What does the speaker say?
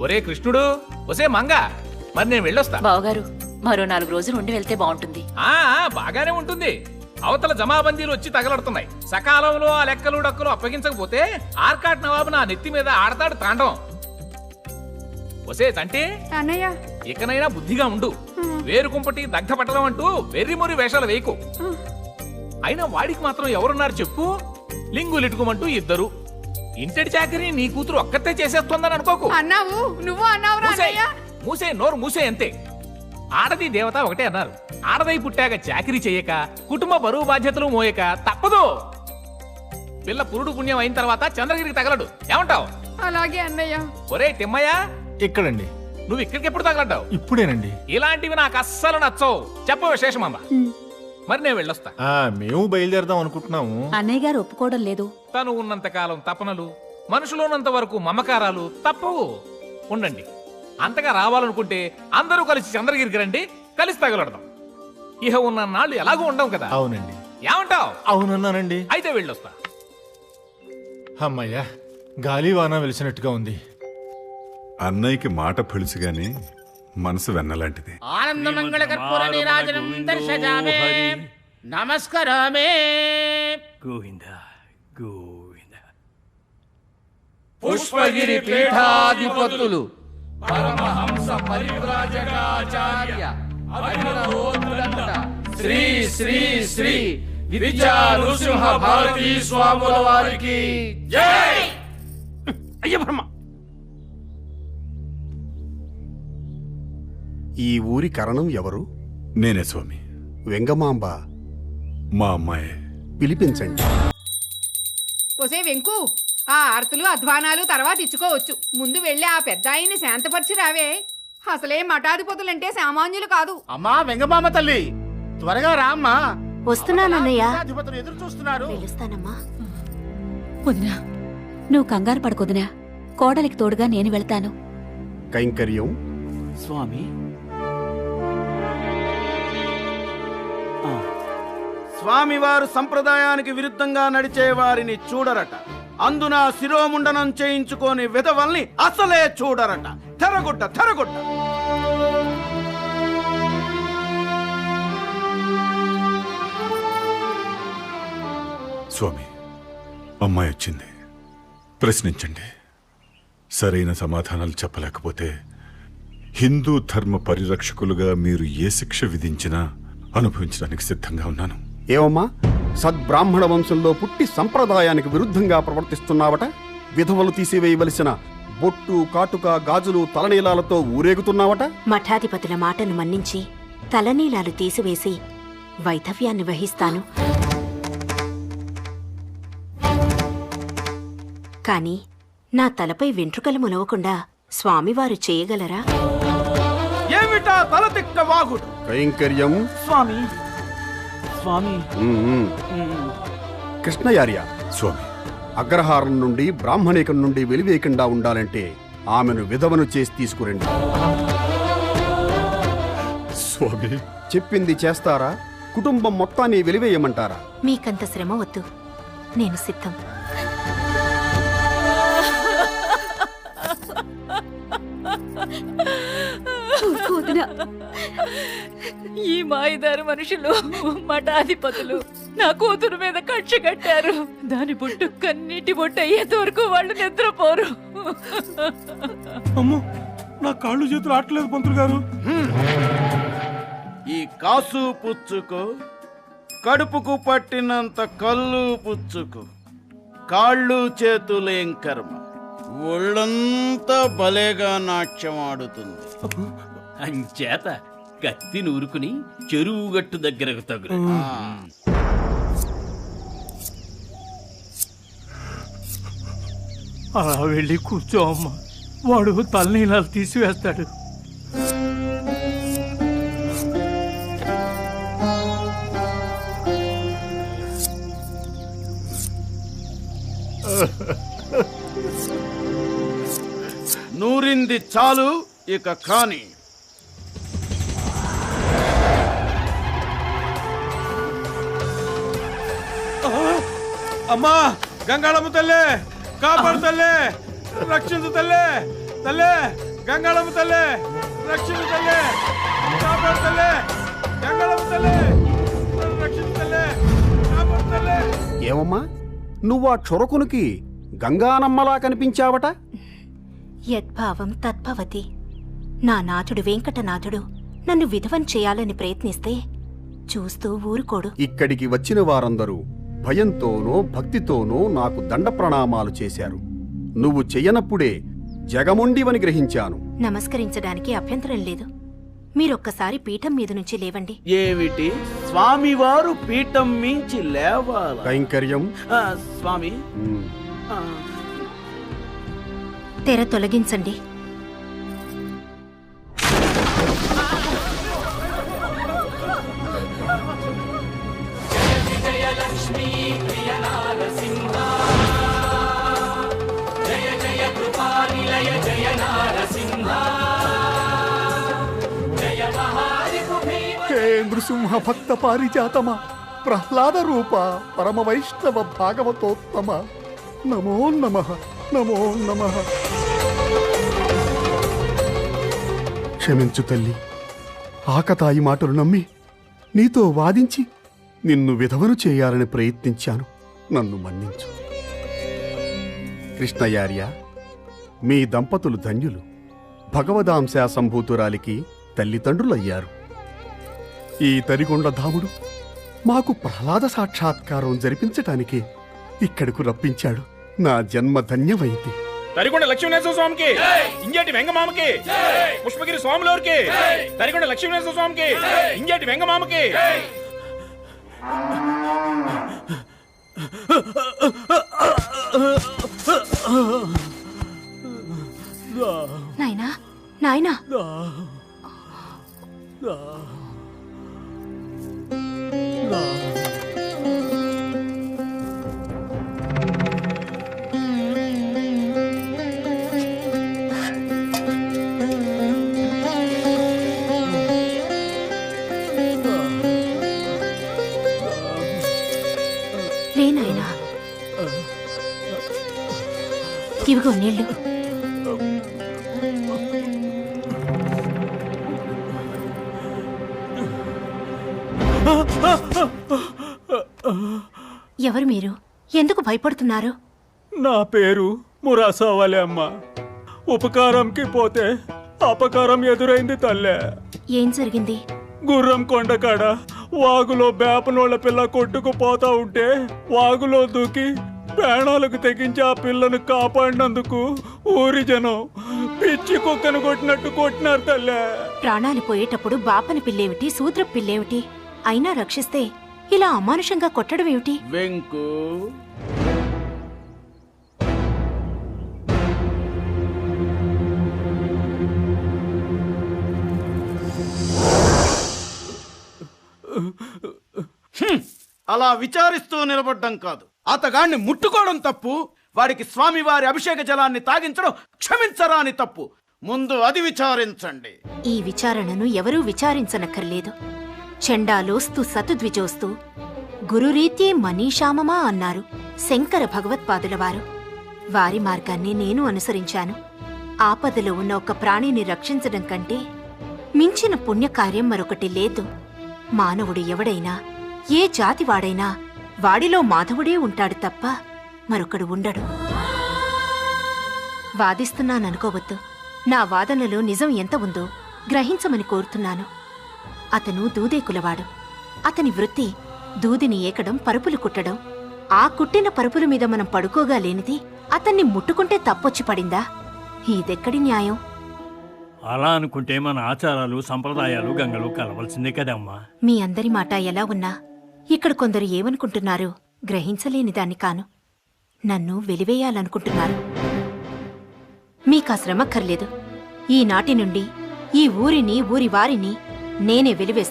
ఒరే కృష్ణుడు ఒసే మంగ. మరి నేను వెళ్ళొస్తా. బావగారు మరో నాలుగు రోజులు ఉండి వెళ్తే బాగుంటుంది ఆ బాగానే ఉంటుంది. అవతల జమాబందీలు వచ్చి తగలడుతున్నాయి. సకాలంలో ఆ లెక్కలు డక్కలు అప్పగించకపోతే ఆర్కాట్ నవాబు నా నెత్తి మీద ఆడతాడు తాండవం. ఒసే తంటే అన్నయ్య ఇకనైనా బుద్ధిగా ఉండు. వేరుకుంపటి దగ్ధ పట్టడం అంటూ వెర్రిమొరి వేషాలు వేయకు. అయినా వాడికి మాత్రం ఎవరున్నారు చెప్పు? లింగులిటుకోమంటూ ఇద్దరు. ఇంటడి చాకరీ నీ కూతురు ఒక్కతే చేసేస్తోందని అనుకోకు. అన్నావు? నువ్వు అన్నావు మూసే. నోరు మూసే అంతే. ఆడది దేవత ఒకటే అన్నారు. ఆడదై పుట్టాక చాకరీ చేయక కుటుంబ బరువు బాధ్యతలు మోయక తప్పదు. పిల్ల పురుడు పుణ్యం అయిన తర్వాత చంద్రగిరికి తగలడు. ఏమంటావు? అలాగే అన్నయ్య. ఒరే తిమ్మయ్య. ఇక్కడండి. నువ్వు ఇక్కడికి ఎప్పుడు తగలడ్డావు ఇప్పుడేనండి. ఇలాంటివి నాకు అస్సలు నచ్చవు. చెప్ప విశేషమమ్మ మరి నేను వెళ్ళొస్తా. ఆ మేము బయలుదేరదాం అనుకుంటున్నాము. అన్నయ్య గారు ఒప్పుకోవడం లేదు. తను ఉన్నంత కాలం తపనలు మనుషులున్నంత వరకు మమకారాలు తప్పవు. ఉండండి. అంతగా రావాలనుకుంటే అందరూ కలిసి చంద్రగిరికి రండి కలిసి తగలడదాం. ఇహ ఉన్న నాళ్ళు ఎలాగూ ఉండవు కదా. అవునండి. ఏమంటావ్? అవునన్నానండి. అయితే వెళ్ళొస్తా. అమ్మయ్యా గాలి వాన వెలిసినట్టుగా ఉంది. అన్నయ్యకి మాట పలుచుగాని మనసు వెన్నలాంటిది. ఆనందమంగళ కర్పూర నీరాజనం దర్శయామే నమస్కరామే. గోవింద గోవింద. పుష్పగిరి పీఠాధిపతులు పరమహంస పరివ్రాజకాచార్య శ్రీ శ్రీ శ్రీ విద్యా నృసింహ భారతీ స్వాముల వారికి జై! అయ్య బ్రహ్మ! ఈ ఊరి కరణం ఎవరు? నేనే స్వామి. వెంగమాంబ. మా అమ్మాయి. పిలిపించండి. ఒసే వెంకు ఆ ఆర్తులు అధ్వానాలు తర్వాత ఇచ్చుకోవచ్చు. ముందు వెళ్ళి ఆ పెద్ద ఆయన్ని శాంతపరిచి రావే. అసలే మఠాధిపతులంటే సామాన్యులు కాదు. అమ్మా వెంగమామ తల్లి! త్వరగా రా అమ్మా. వస్తున్నానన్నయ్య అధిపతులు ఎదురు చూస్తున్నారు. పిలుస్తానమ్మా వదినా నువ్వు కంగారు పడకొదినా కోడలికి తోడుగా నేను వెళ్తాను. కైంకర్యం. స్వామి స్వామివారు సంప్రదాయానికి విరుద్ధంగా నడిచే వారిని చూడరట. అందున శిరోముండనం చేయించుకొని విధవల్ని అసలే చూడరట. తెరగొట్ట తెరగొట్ట. స్వామి అమ్మాయి వచ్చింది. ప్రశ్నించండి. సరైన సమాధానాలు చెప్పలేకపోతే హిందూ ధర్మ పరిరక్షకులుగా మీరు ఏ శిక్ష విధించినా అనుభవించడానికి సిద్ధంగా ఉన్నాను. ఏమమ్మా సద్బ్రాహ్మణ వంశంలో పుట్టి సంప్రదాయానికి విరుద్ధంగా ప్రవర్తిస్తున్నావట? విధవలు తీసివేయవలసిన బొట్టు కాటుక గాజులు తలనీలాలతో ఊరేగుతున్నావట? మఠాధిపతుల మాటను మన్నించి తలనీలాలు తీసివేసి వైధవ్యాన్ని వహిస్తాను. కాని నా తలపై వెంట్రుకలు ములవకుండా స్వామివారు చేయగలరా? ఏమిటా తల తిక్క వాగుడు? కైంకర్యం? స్వామి స్వామి. కృష్ణయార్య. స్వామి. అగ్రహారం నుండి బ్రాహ్మణికం నుండి వెలివేయకుండా ఉండాలంటే ఆమెను విధవను చేసి తీసుకురండి. స్వామి. చెప్పింది చేస్తారా? కుటుంబం మొత్తాన్ని వెలివేయమంటారా? మీకంత శ్రమ వద్దు. నేను సిద్ధం. ఈ మాయదారు మనుషులు మఠాధిపతులు. నా కూతురు మీద కక్ష కట్టారు. దాని బొట్టు కన్నీటి బొట్టు అయ్యేంత వరకు వాళ్ళు నిద్రపోరు. అమ్మో నా కాళ్ళు చేతులు ఆటలేదు పంతులు గారు. ఈ కాసు పుచ్చుకు కడుపుకు పట్టినంత కళ్ళు పుచ్చుకు. కాళ్ళు చేతులేం కర్మ? ఒళ్ళంతా భలేగా నాట్యం ఆడుతుంది. అంచేత కత్తి నూరుకుని చెరువు గట్టు దగ్గరకు తగులు. అలా వెళ్ళి కూర్చో అమ్మా. వాడు తలనీలాలు తీసివేస్తాడు. నూరింది చాలు ఇక కాని. అమ్మా గంగాళమ్మ తల్లే కాపాడు తల్లే రక్షించు తల్లే తల్లే గంగాళమ్మ తల్లే రక్షిత తల్లే కాపాడు తల్లే గంగాళమ్మ తల్లే రక్షిత తల్లే కాపాడు తల్లే. ఏమమ్మా నువ్వు ఆ క్షురకునికి గంగానమ్మలా కనిపించావట? యద్భావం తద్భవతి. నా నాథుడు వెంకటనాథుడు నన్ను విధవం చేయాలని ప్రయత్నిస్తే చూస్తూ ఊరుకోడు. ఇక్కడికి వచ్చిన వారందరూ భయంతోనో భక్తితోనో నాకు దండ ప్రణామాలు చేశారు. నువ్వు చెయ్యనప్పుడే జగముండివని గ్రహించాను. నమస్కరించడానికి అభ్యంతరం లేదు. మీరొక్కసారి పీఠం మీద నుంచి లేవండి. ఏమిటి? స్వామివారు పీఠం మించి లేవాల? కైంకర్యం. స్వామి. తెర తొలగించండి. హే నృసింహ భక్త పారిజాతమ ప్రహ్లాద రూప పరమ వైష్ణవ భాగవతోత్తమ నమో నమ నమో నమ క్షమించు తల్లి ఆకతాయి మాటలు నమ్మి నీతో వాదించి నిన్ను విధవను చేయాలని ప్రయత్నించాను నన్ను మన్నించు కృష్ణయార్య మీ దంపతులు ధన్యులు భగవదాంశ సంభూతురాలికి తల్లిదండ్రులయ్యారు ఈ తరిగొండ ధాముడు మాకు ప్రహ్లాద సాక్షాత్కారం జరిపించటానికి ఇక్కడకు రప్పించాడు. నా జన్మ ధన్యమైంది తరిగొండ లక్ష్మీనరసింహ స్వామికి ఇంజేటి వెంగమామకి పుష్పగిరి స్వాములవారికి తరిగొండ లక్ష్మీనరసింహ స్వామికి ఇంజేటి వెంగమామకి. ఇవిగో నీళ్ళు. ఎవరు మీరు? ఎందుకు భయపడుతున్నారు? నా పేరు మురాసావాలి అమ్మ. ఉపకారంకి పోతే అపకారం ఎదురైంది తల్లే. ఏం జరిగింది? గుర్రం కొండకాడ వాగులో బేపనోళ్ళ పిల్ల కొట్టుకుపోతా ఉంటే వాగులో దూకి ప్రాణాలకు తెగించి ఆ పిల్లను కాపాడినందుకు ఊరి జనం పిచ్చి కుక్కను కొట్టినట్టు కొట్టినారు తల్లే. ప్రాణాలు పోయేటప్పుడు బాపని పిల్లేమిటి సూద్ర పిల్లేమిటి? అయినా రక్షిస్తే ఇలా అమానుషంగా కొట్టడం ఏమిటి? వెంకు. అలా విచారిస్తూ నిలబడ్డం కాదు. అతగాణ్ణి ముట్టుకోవడం తప్పు. వాడికి స్వామివారి అభిషేక జలాన్ని తాగించడం క్షమించరాని తప్పు. ముందు అది విచారించండి. ఈ విచారణను ఎవరూ విచారించనక్కర్లేదు. చండాలోస్తు సతుద్విజోస్తు. గురురీతి మనీషామమా అన్నారు శంకర భగవత్పాదుల వారు వారి మార్గాన్ని నేను అనుసరించాను. ఆపదలో ఉన్న ఒక ప్రాణిని రక్షించడం కంటే మించిన పుణ్యకార్యం మరొకటి లేదు. మానవుడు ఎవడైనా ఏ జాతివాడైనా వాడిలో మాధవుడే ఉంటాడు తప్ప మరొకడు ఉండడు. వాదిస్తున్నాననుకోవద్దు. నా వాదనలో నిజం ఎంత ఉందో గ్రహించమని కోరుతున్నాను. అతను దూదేకులవాడు అతని వృత్తి దూదిని ఏకడం పరుపులు కుట్టడం. ఆ కుట్టిన పరుపుల మీద మనం పడుకోగా లేనిది అతన్ని ముట్టుకుంటే తప్పొచ్చి పడిందా? ఇదెక్కడి న్యాయం? అలా అనుకుంటే మన ఆచారాలు సంప్రదాయాలు గంగలు కలవలసిందే కదమ్మా. మీ అందరి మాట ఎలా ఉన్నా ఇక్కడ కొందరు ఏమనుకుంటున్నారు గ్రహించలేని దాన్ని కాను. నన్ను వెలివేయాలనుకుంటున్నారు. మీకా శ్రమక్కర్లేదు. ఈనాటి నుండి ఈ ఊరిని ఊరి వారిని నేనే వెలివేస్తాను.